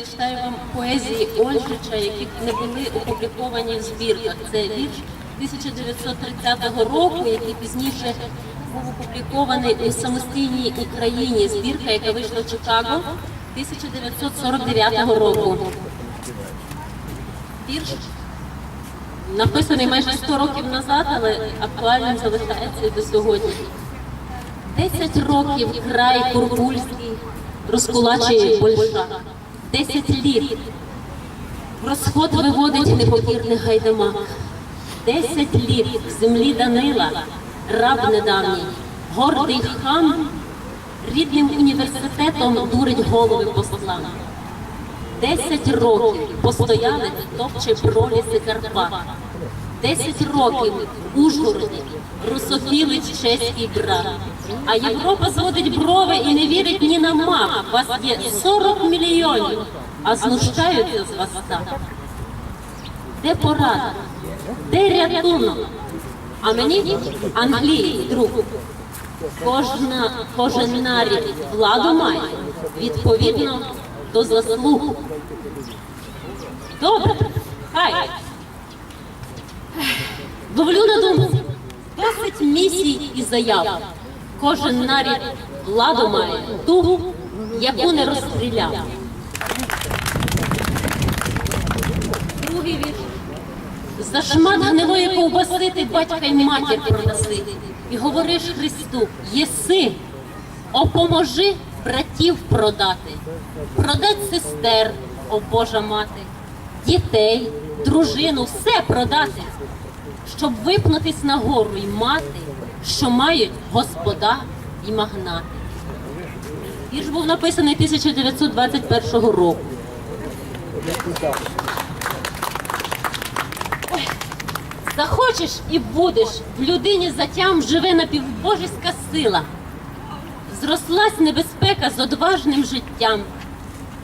зачитаю вам поезії Ольжича, які не були опубліковані в збірках. Це вірш 1930 року, який пізніше був опублікований у самостійній Україні. Збірка, яка вийшла в Чикаго 1949 року. Вірш написаний майже 100 років назад, але актуальним залишається до сьогодні. Десять років край Курбульський розкулачує Большак. Десять літ в розход виводить непокірних гайдамак. Десять літ в землі Данила, раб недавній, гордий хан, рідним університетом дурить голови послам. Десять років постояли, топче проліси Карпат. Десять років в Ужгороді русофілить чеський брат. А Європа зводить брови і не вірить ні на мах. Вас є 40 мільйонів, а знущаються з вас так. Де порада? Де рятунок? А мені Англії, друг. Кожна, кожен нарід владу має відповідно до заслуг. Добре, хай. Ловлю на думку. Досить місій і заяв. Кожен нарід владу має ту, яку не розстріляв. Другий вірш. За шмат гнилої ковбаси ти батька й матір продаси. І говориш Христу, єси, опоможи братів продати, продать сестер, о Божа мати, дітей, дружину, все продати, щоб випнутись нагору й мати, що мають господа і магнати. Вірш був написаний 1921 року. Захочеш і будеш, в людині затям живе напівбожеська сила. Зрослась небезпека з одважним життям,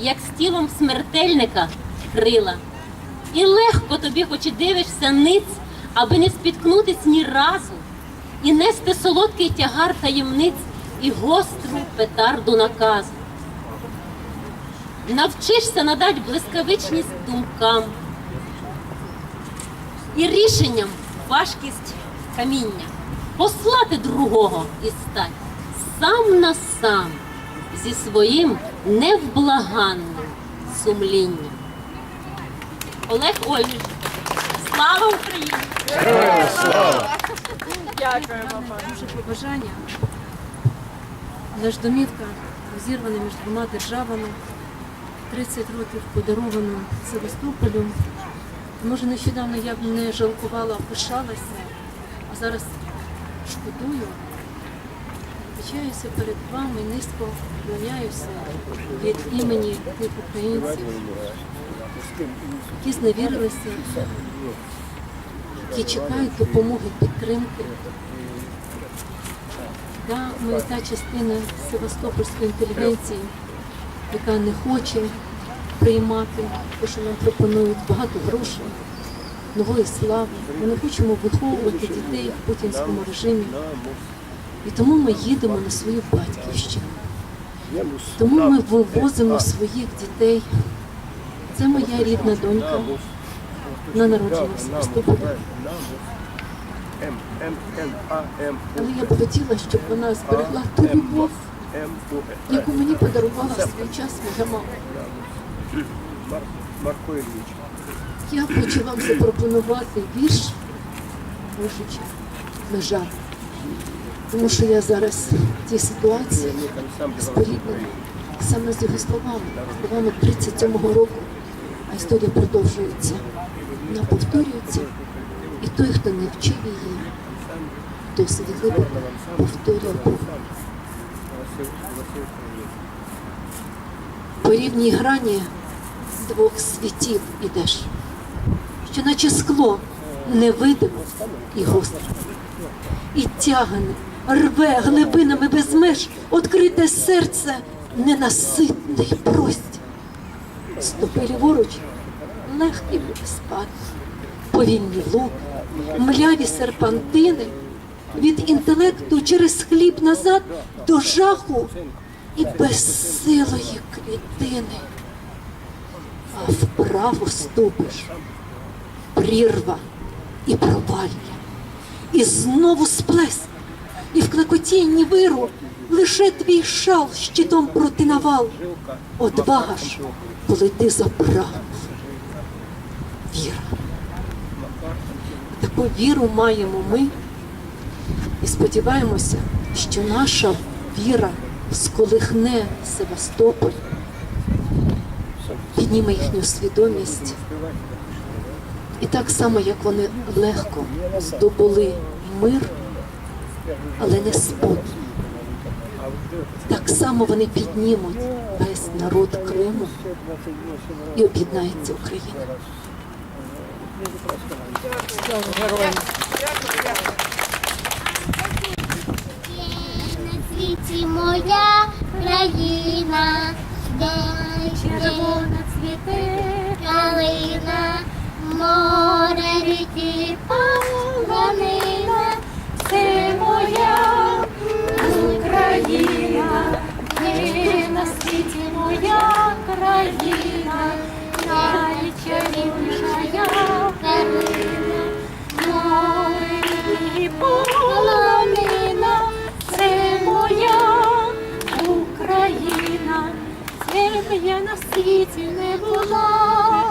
як з тілом смертельника крила. І легко тобі, хоч і дивишся ниць, аби не спіткнутись ні разу, і нести солодкий тягар таємниць і гостру петарду наказу. Навчишся надать блискавичність думкам і рішенням важкість каміння, послати другого і стать сам на сам зі своїм невблаганним сумлінням. Олег Ольжич, слава Україні! Дуже побажання. Але ж домівка розірвана між двома державами, 30 років подаровано Севастополю. Може, нещодавно я б не жалкувала, а пишалася, а зараз шкодую. Вибачаюся перед вами, низько вклоняюся від імені тих українців, які зневірилися, які чекають допомоги, підтримки. Да, ми та частина Севастопольської інтелігенції, яка не хоче приймати те, що нам пропонують багато грошей, нової слави. Ми не хочемо виховувати дітей в путінському режимі. І тому ми їдемо на свою батьківщину. Тому ми вивозимо своїх дітей. Це моя рідна донька. Вона народжена в Але я б хотіла, щоб вона зберегла ту любов, яку мені подарувала в свій час моя мама. Я хочу вам запропонувати вірш Божича межа. Тому що я зараз в тій ситуації споріднена саме з його словами, словами 37-го року, а історія продовжується. Вона повторюється, і той, хто не вчив її, досить глибоко повторює. По рівній грані двох світів ідеш, що наче скло невидиме і гостре, і тягане, рве глибинами без меж, відкрите серце, ненаситний простір. Стопи ліворуч, легкий спад, повільні луки, мляві серпантини, від інтелекту через хліб назад до жаху і безсилої клітини. а вправо ступиш. Прірва і провалля, і знову сплеск, і в клекотінні виру лише твій шал щитом проти навал. Одвага ж, коли ти забрав. Віра. Таку віру маємо ми і сподіваємося, що наша віра сколихне Севастополь, підніме їхню свідомість. І так само, як вони легко здобули мир, але не спокій. Так само вони піднімуть весь народ Криму і об'єднається Україна. На світі моя країна, де червона цвіте калина, море ріки полонина, це моя Україна, де на світі моя країна, світі не була,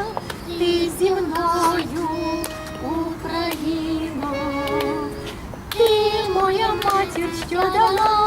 ти зі мною, Україно, ти моя матір, що дала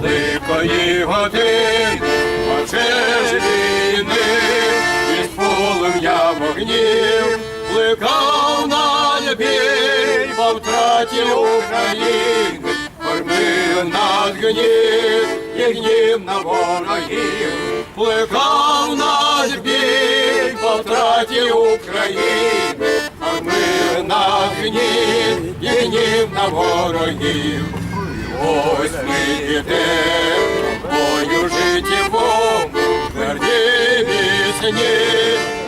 великої години, ж війни, із полум'я вогнів, плекав на бій по втраті України, кормив над гнів і гнів на ворогів, плекав над бій по втраті України, кормив над гнів і гнів на ворогів. Ось ми йдемо бою життєвому, тверді міцні,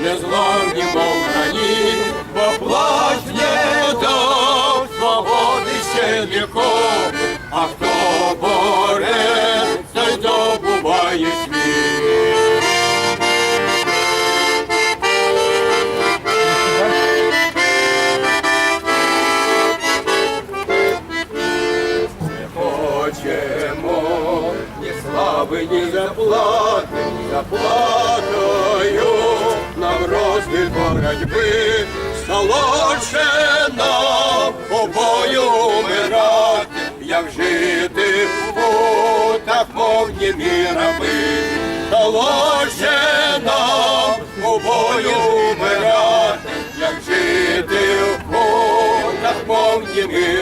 не зламні броні, бо плач не дав свободи ще віком, а хто боре, той добуває світ. Хочемо ні слави, ні заплати, заплатою нам розмір боротьби, солодше нам у бою умирати, як жити в путах, мов німі раби. Солодше нам у бою умирати, як жити в путах, мов німі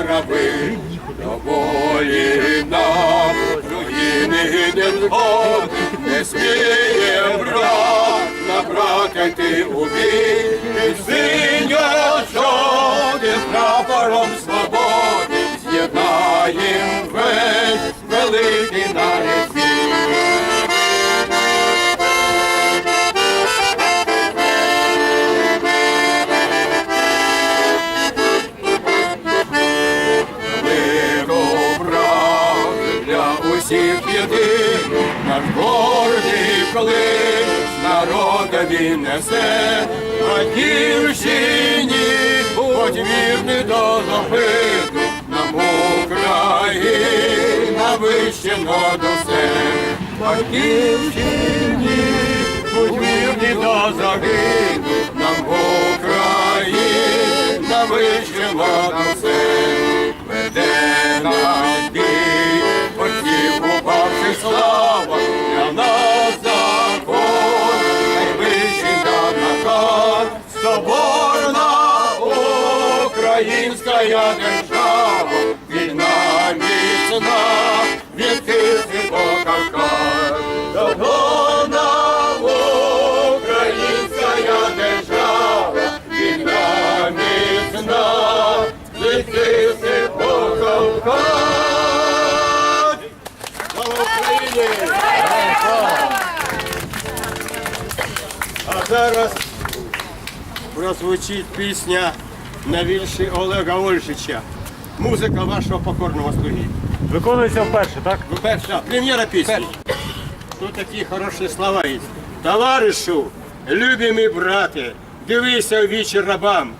нам руїни не згод, не сміє брат, набрати йти у бій, синьо чорним прапором свободи з'єднаєм весь великий народ він несе, батьківщині, будь вірний до запиту, нам Україна вище над усе. Батьківщині, будь вірний до загину, нам Україна вище над усе. Веде наш українська держава, вільна міцна, від кисти по Кавказ. Соборна українська держава, вільна міцна, від кисти по Кавказ. Слава Україні! А зараз прозвучить пісня на вірші Олега Ольшича. Музика вашого покорного слуги. Виконується вперше, так? Вперше, прем'єра пісні. Тут такі хороші слова є. Товаришу, любимі брати, дивися в вічі рабам.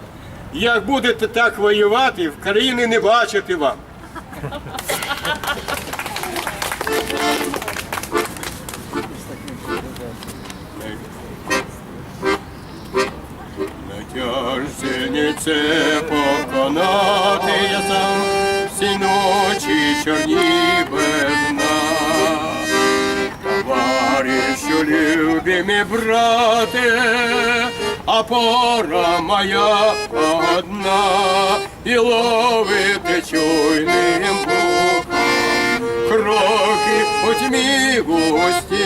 Як будете так воювати, в країни не бачити вам. Любимі брате, а пора моя одна, і ловити чуйним вухом кроки у тьмі густі,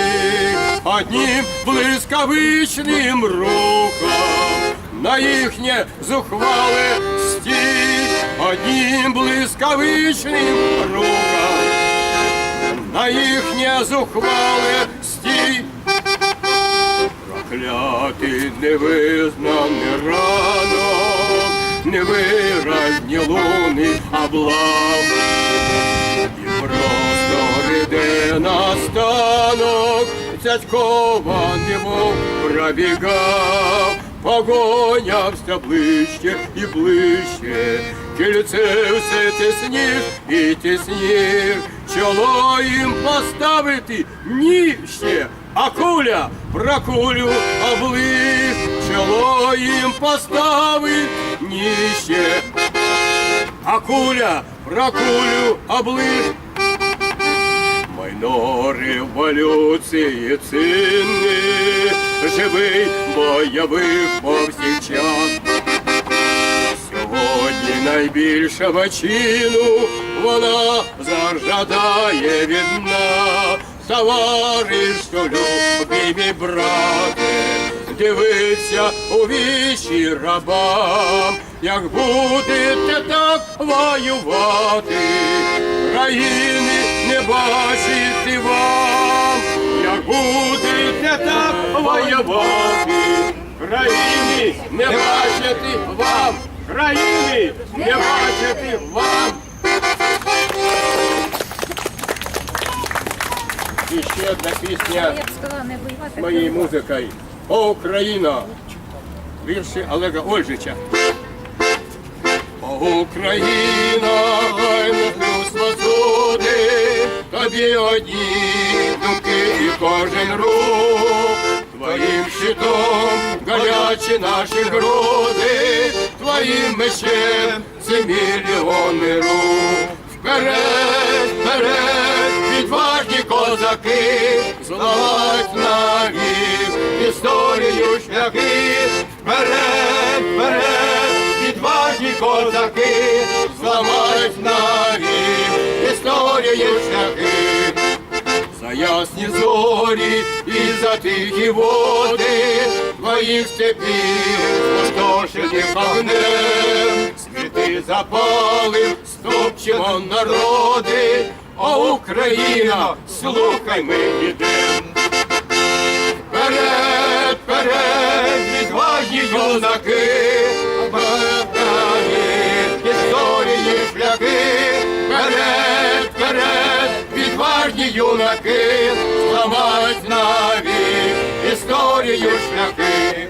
одним блискавичним рухом на їхнє зухвале стій, одним блискавичним рухом на їхнє зухвале. Проклятий невизнаний ранок, невиразні луни облав. І просто риде настанок, цяцькова немов пробігав, погоня все ближче і ближче, кільце все тисніш і тисніш, чоло їм поставити? Ні ще, а куля? Про кулю облив, чоло їм поставить? Ні ще, а куля? Про кулю облив. Майно революції цінний, живий бойових повсякчас. Сьогодні найбільшого чину вона зажадає від нас. Товаришу, любимі брате, дивиться у вічі рабам, як будете так воювати, країни не бачити вам, як будете так воювати, країни не бачити вам, країни не бачити вам. І ще одна пісня з моєю музикою. О, Україна! Вірші Олега Ольжича. О, Україна, хай не плюс свободи, тобі одні думки і кожен рух. Твоїм щитом гарячі наші груди, твоїм мечем ці мільйони рук. Вперед, вперед, відважні козаки, зламать навік історію шляхи. Вперед, вперед, відважні козаки, зламать навік історію шляхи. За ясні зорі і за тихі води твоїх степів, спустошених огнем, світи запалив, стопчемо народи, о Україна, слухай ми ідем. Вперед, вперед, відважні юнаки, вперед, історії шляхи, вперед, вперед, відважні юнаки, історії. історію шляхи.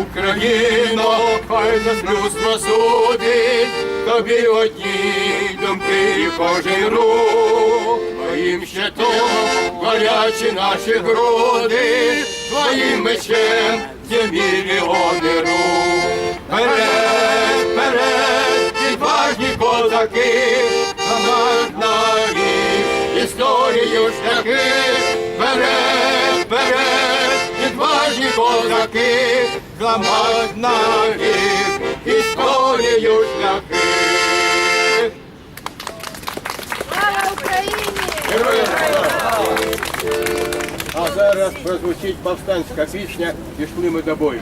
Україно, хай нас людство судить, тобі одні думки кожен рух. Твоїм щитом горячі наші груди, твоїм мечем є мільйони рук. Вперед, вперед, відважні козаки, командної історію шляхи, вперед, вперед, відважні козаки, командної історію шляхи. Слава Україні! Героям слава! А зараз прозвучить повстанська пісня «Пішли ми до бою».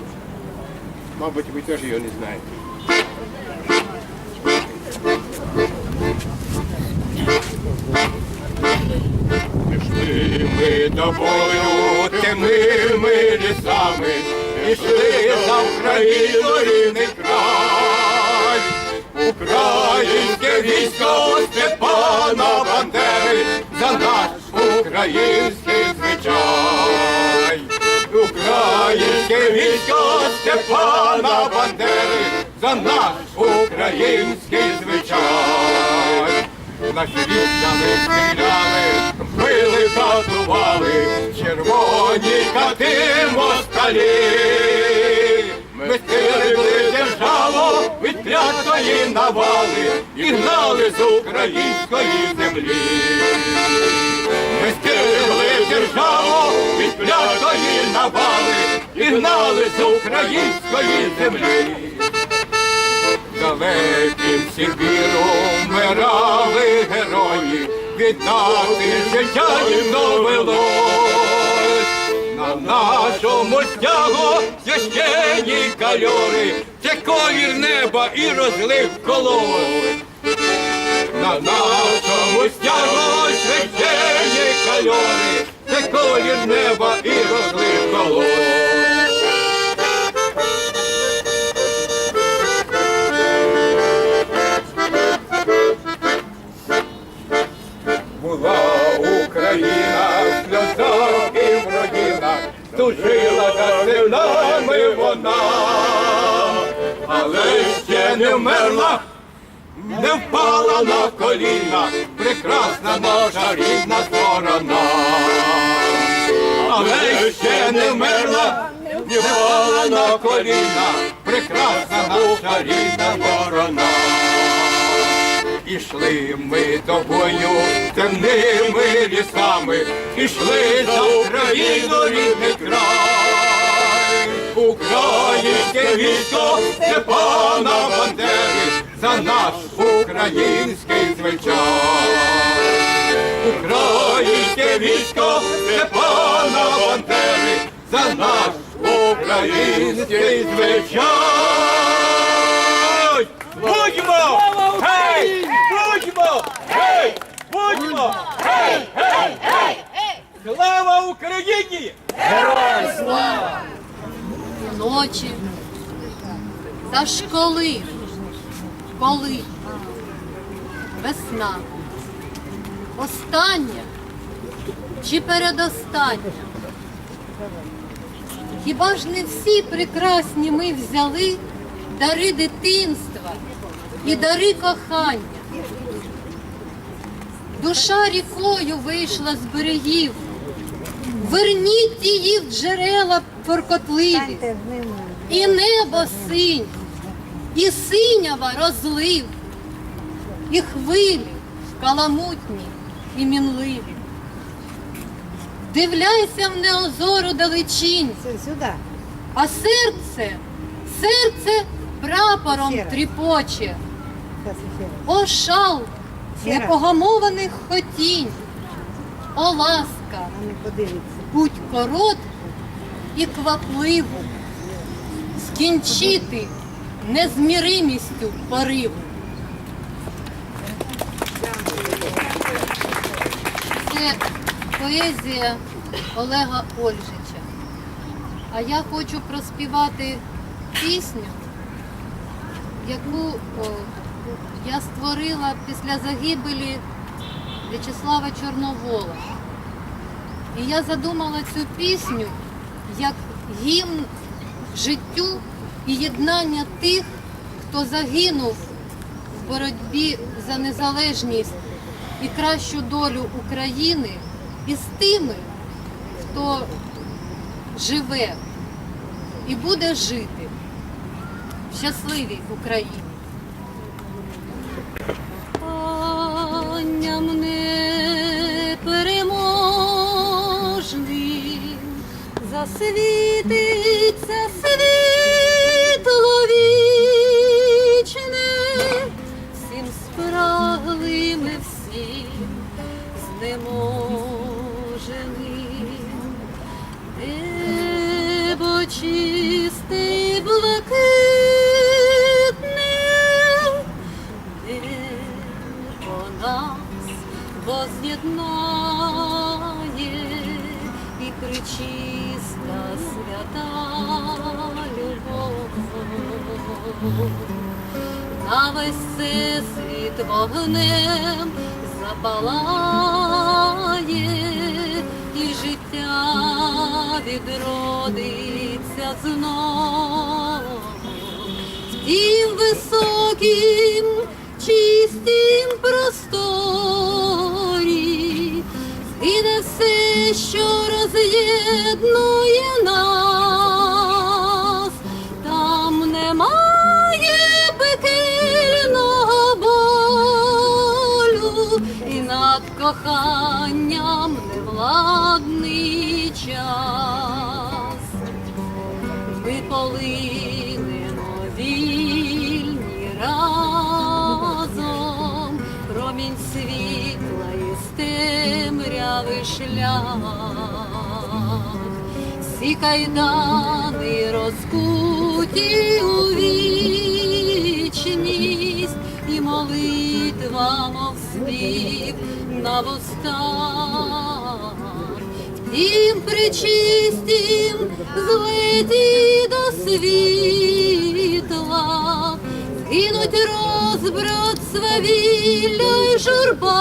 Мабуть, ви теж її не знаєте. Пішли ми до бою темними лісами, пішли за Україну рідний край. Українське військо Степана Бандери за наш український звичай. Українське військо Степана Бандери за наш український звичай. Наші військами стріляли, били, катували, червоні кати москалі. Ми стерегли державу від клятої навали і гнали з української землі. Ми стерегли державу від клятої навали і гнали з української землі. Далеким Сибіру вмирали герої, віддати життя їм довелось. На нашому стягу священні кальори, це колір неба і розлив колори. На нашому стягу священні кальори, це колір неба і розлив не вмерла, не впала на коліна, прекрасна наша рідна сторона. Але ще не вмерла, не впала на коліна, прекрасна наша рідна сторона. Ішли ми до бою темними лісами, ішли за Україну рідний край. Українське військо Степана Бандери за наш український звичай. Українське військо Степана Бандери за наш український звичай. Будьмо! Гей! Будьмо! Гей! Будьмо! Гей! Гей! Гей! Слава Україні! ночі, та ж коли, коли весна, остання чи передостання? Хіба ж не всі прекрасні ми взяли дари дитинства і дари кохання? Душа рікою вийшла з берегів. Верніть її в джерела форкотливі, і небо синь, і синява розлив, і хвилі каламутні і мінливі. Дивляйся в неозору далечінь, а серце, серце прапором тріпоче. Сейчас. О, шал непогамованих хотінь, о ласка, подивиться. будь коротку і квапливу, скінчити незміримістю пориву. Це поезія Олега Ольжича. А я хочу проспівати пісню, яку я створила після загибелі В'ячеслава Чорновола. І я задумала цю пісню як гімн життю і єднання тих, хто загинув в боротьбі за незалежність і кращу долю України, і з тими, хто живе і буде жити в щасливій Україні. Коням На весь світ вогнем запалає, і життя відродиться знов. Тім високим, чистім просторі, згине все, що роз'єднує нас, там немає над коханням невладний час. Ми полинемо вільні разом, промінь світла і з темряви шлях, всі кайдани розкуті у вічність, і молитва, мов спів на вустах. Тім причистім злеті до світла, Згинуть розбрат свавілля й журба,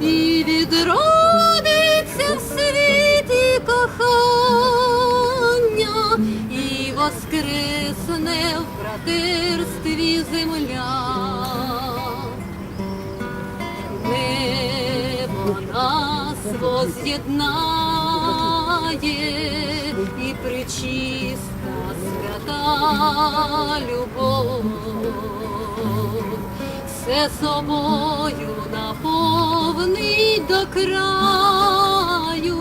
і відродиться в світі кохання, і воскресне в братерстві земля. Небо нас воз'єднає і причиста свята любов, все собою наповнить до краю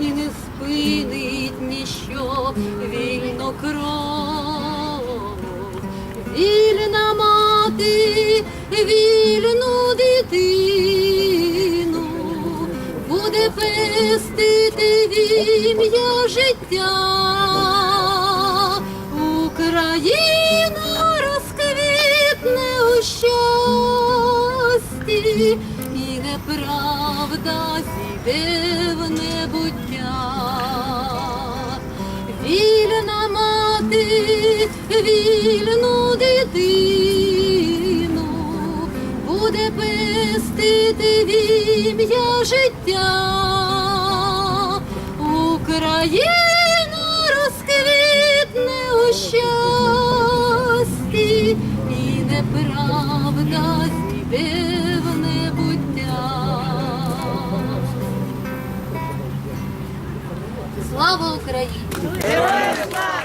і не спинить ніщо вільну кров. Вільна мати, вільну дитину пестити в ім'я життя. Україна розквітне у щасті, і неправда зійде в небуття. Вільна мати, вільну дитину буде пестити в ім'я життя. Україна розквітне у щасті, і неправда зійде в небуття. Слава Україні! Героям слава!